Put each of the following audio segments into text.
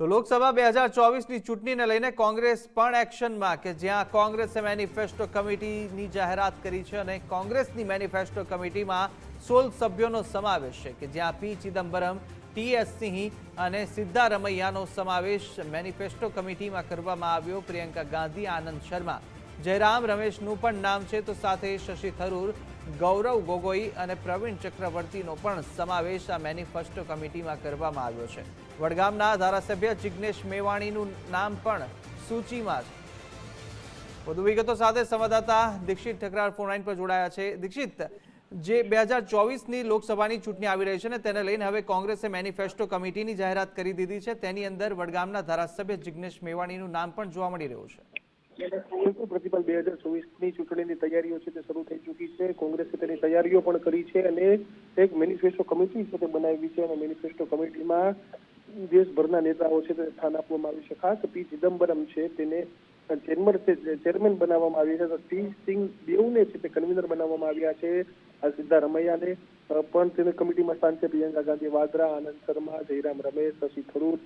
તો લોકસભા બે હજાર ચોવીસની ચૂંટણીને લઈને કોંગ્રેસ પણ એક્શનમાં કે જ્યાં કોંગ્રેસે મેનિફેસ્ટો કમિટીની જાહેરાત કરી છે અને કોંગ્રેસની મેનિફેસ્ટો કમિટીમાં સોળ સભ્યોનો સમાવેશ છે કે જ્યાં P Chidambaram, T S Singh અને સિદ્ધારમૈયાનો સમાવેશ મેનિફેસ્ટો કમિટીમાં કરવામાં આવ્યો, પ્રિયંકા ગાંધી, આનંદ શર્મા. જયરામ રમેશનું પણ નામ છે, તો સાથે શશી થરૂર, ગૌરવ ગોગોઈ અને પ્રવીણ ચક્રવર્તીનો પણ સમાવેશ આ મેનિફેસ્ટો કમિટીમાં કરવામાં આવ્યો છે. વડગામના ધારાસભ્ય જિગ્નેશ મેવાણીનું નામ પણ સૂચિમાં છે. વધુ વિગતો સાથે સંવાદદાતા દીક્ષિત ઠકરાર ફોનલાઈન પર જોડાયા છે. દીક્ષિત, જે બે હજાર ચોવીસની લોકસભાની ચૂંટણી આવી રહી છે ને, તેને લઈને હવે કોંગ્રેસે મેનિફેસ્ટો કમિટીની જાહેરાત કરી દીધી છે. તેની અંદર વડગામના ધારાસભ્ય જિગ્નેશ મેવાણીનું નામ પણ જોવા મળી રહ્યું છે. બિલકુલ પ્રતિપાલ બે હજાર ચોવીસની ચૂંટણીની તૈયારીઓ છે તે શરૂ થઈ ચૂકી છે? કોંગ્રેસે તેની તૈયારીઓ પણ કરી છે અને એક મેનિફેસ્ટો કમિટી છે તે બનાવી છે અને મેનિફેસ્ટો કમિટીમાં દેશભરના નેતાઓ છે તે સ્થાન આપવામાં આવ્યું છે. ખાસ પી ચિદમ્બરમ છે તેને ચેરમેન ચેરમેન બનાવવામાં આવ્યા છે. ટી સિંહ દેવને છે તે કન્વીનર બનાવવામાં આવ્યા છે સિદ્ધારમૈયાને પણ તેને કમિટીમાં સ્થાન છે પ્રિયંકા ગાંધી વાડ્રા આનંદ શર્મા, જયરામ રમેશ, શશી થરૂર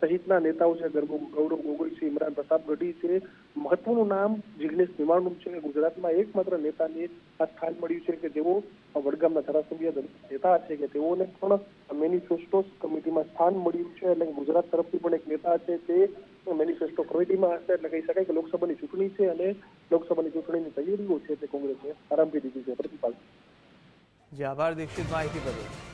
સહિતના નેતાઓ છે, ગૌરવ ગોગોઈ છે ઇમરાન પ્રતાપ ગઢી છે. મહત્વનું નામ જિગ્નેશ નિમાણનું છે ગુજરાતમાં એકમાત્ર નેતાને આ સ્થાન મળ્યું છે કે જેઓ વડગામના ધારાસભ્ય નેતા છે, કે તેઓને પણ મેનિફેસ્ટો કમિટીમાં સ્થાન મળ્યું છે એટલે ગુજરાત તરફથી પણ એક નેતા છે તે મેનિફેસ્ટો કમિટીમાં હશે એટલે કહી શકાય કે લોકસભાની ચૂંટણી છે અને લોકસભાની ચૂંટણીની તૈયારીઓ છે તે કોંગ્રેસે આરંભી દીધી છે. પ્રતિપાલ. જી, આભાર. દીક્ષિત માહિતી બદલ